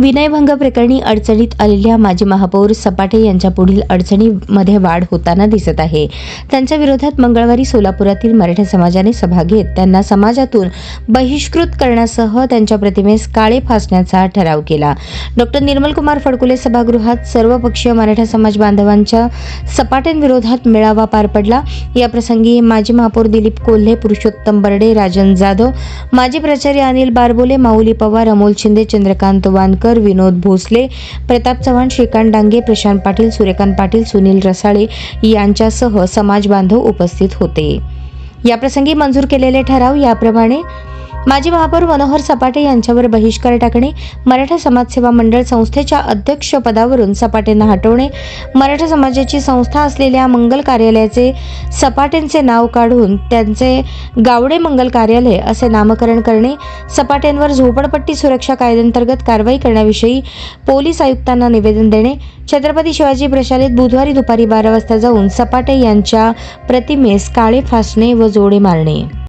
विनयभंग प्रकरणी अडचणीत आलेल्या माजी महापौर सपाटे यांच्या पुढील अडचणीमध्ये वाढ होताना दिसत आहे. त्यांच्या विरोधात मंगळवारी सोलापुरातील मराठा समाजाने सभा घेत त्यांना समाजातून बहिष्कृत करण्यासह त्यांच्या प्रतिमेस काळे फासण्याचा ठराव केला. डॉक्टर निर्मल कुमार फडकुले सभागृहात सर्वपक्षीय मराठा समाज बांधवांच्या सपाट्यांविरोधात मेळावा पार पडला. या प्रसंगी माजी महापौर दिलीप कोल्हे पुरुषोत्तम बर्डे राजन जाधव माजी प्राचार्य अनिल बारबोले माऊली पवार अमोल शिंदे चंद्रकांत वानकर विनोद भोसले प्रताप चव्हाण श्रीकांत डांगे प्रशांत पाटील सूर्यकांत पाटील सुनील रसाळे यांच्यासह समाज बांधव उपस्थित होते. याप्रसंगी मंजूर केलेले ठराव याप्रमाणे माजी महापौर मनोहर सपाटे यांच्यावर बहिष्कार टाकणे मराठा समाजसेवा मंडळ संस्थेच्या अध्यक्षपदावरून सपाटेंना हटवणे मराठा समाजाची संस्था असलेल्या मंगल कार्यालयाचे सपाटेंचे नाव काढून त्यांचे गावडे मंगल कार्यालय असे नामकरण करणे सपाटेंवर झोपडपट्टी सुरक्षा कायद्यांतर्गत कारवाई करण्याविषयी पोलीस आयुक्तांना निवेदन देणे छत्रपती शिवाजी प्रशालेत बुधवारी दुपारी बारा वाजता जाऊन सपाटे यांच्या प्रतिमेस काळे फासणे व जोडे मारणे.